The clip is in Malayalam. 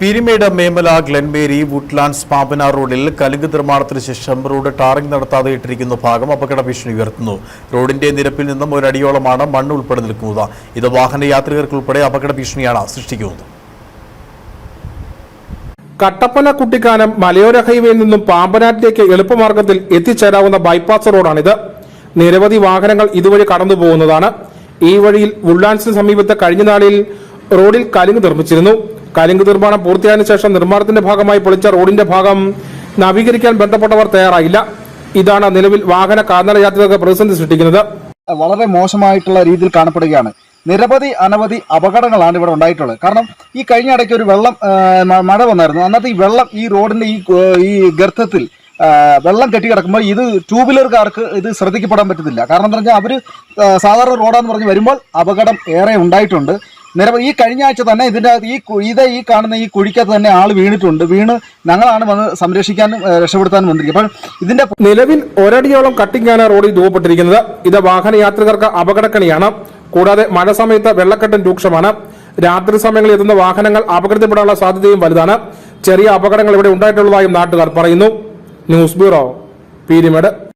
പീരിമേട് മേമല ഗ്ലെൻമേരി വുഡ്ലാൻഡ്സ് പാമ്പന റോഡിൽ കലുങ്ക് നിർമ്മാണത്തിന് ശേഷം റോഡ് ടാറിംഗ് നടത്താതെ ഇട്ടിരിക്കുന്ന ഭാഗം അപകട ഭീഷണി ഉയർത്തുന്നു. റോഡിന്റെ നിരപ്പിൽ നിന്നും ഒരടിയോളമാണ് മണ്ണ് ഉൾപ്പെടെ നിൽക്കുന്നത്. ഇത് വാഹന യാത്രികർക്കുൾപ്പെടെ അപകട ഭീഷണിയാണ് സൃഷ്ടിക്കുന്നത്. കട്ടപ്പന കുട്ടിക്കാനം മലയോര ഹൈവേയിൽ നിന്നും പാമ്പനാട്ടിലേക്ക് എളുപ്പമാർഗത്തിൽ എത്തിച്ചേരാവുന്ന ബൈപ്പാസ് റോഡാണിത്. നിരവധി വാഹനങ്ങൾ ഇതുവഴി കടന്നു പോകുന്നതാണ്. ഈ വഴിയിൽ വുഡ്ലാൻഡ്സിന് സമീപത്തെ കഴിഞ്ഞ നാളിൽ റോഡിൽ കലുങ്ക് നിർമ്മിച്ചിരുന്നു. കലുങ്ക് നിർമ്മാണം പൂർത്തിയായതിനു ശേഷം നിർമ്മാണത്തിന്റെ ഭാഗമായി പൊളിച്ച റോഡിന്റെ ഭാഗം നവീകരിക്കാൻ ബന്ധപ്പെട്ടവർ തയ്യാറായില്ല. ഇതാണ് നിലവിൽ വാഹന കാൽനട യാത്രികർക്ക് പ്രതിസന്ധി സൃഷ്ടിക്കുന്നത്. വളരെ മോശമായിട്ടുള്ള രീതിയിൽ കാണപ്പെടുകയാണ്. നിരവധി അനവധി അപകടങ്ങളാണ് ഇവിടെ ഉണ്ടായിട്ടുള്ളത്. കാരണം ഈ കഴിഞ്ഞ ഇടയ്ക്ക് ഒരു വെള്ളം മഴ വന്നായിരുന്നു. അന്നത്തെ ഈ വെള്ളം ഈ റോഡിന്റെ ഈ ഈ ഗർത്തത്തിൽ വെള്ളം കെട്ടി കിടക്കുമ്പോൾ ഇത് ടൂ വീലർക്കാർക്ക് ഇത് ശ്രദ്ധിക്കപ്പെടാൻ പറ്റത്തില്ല. കാരണം എന്താ പറഞ്ഞാൽ അവർ സാധാരണ റോഡാന്ന് പറഞ്ഞ് വരുമ്പോൾ അപകടം ഏറെ ഉണ്ടായിട്ടുണ്ട്. നിരവധി ഈ കഴിഞ്ഞ ആഴ്ച തന്നെ ഇതിന്റെ ഈ ഇത് ഈ കാണുന്ന ഈ കുഴിക്കകത്ത് തന്നെ ആൾ വീണിട്ടുണ്ട്. വീണ് ഞങ്ങളാണ് വന്ന് സംരക്ഷിക്കാനും രക്ഷപ്പെടുത്താനും വന്നിരിക്കുന്നത്. അപ്പോൾ ഇതിന്റെ നിലവിൽ ഒരടിയോളം കട്ടിങ്ങാണ് റോഡിൽ രൂപപ്പെട്ടിരിക്കുന്നത്. ഇത് വാഹന യാത്രികർക്ക് അപകടക്കണിയാണ്. കൂടാതെ മഴ സമയത്ത് വെള്ളക്കെട്ടും രൂക്ഷമാണ്. രാത്രി സമയങ്ങളിൽ എത്തുന്ന വാഹനങ്ങൾ അപകടത്തിൽപ്പെടാനുള്ള സാധ്യതയും വലുതാണ്. ചെറിയ അപകടങ്ങൾ ഇവിടെ ഉണ്ടായിട്ടുള്ളതായും നാട്ടുകാർ പറയുന്നു. News bureau Peermade.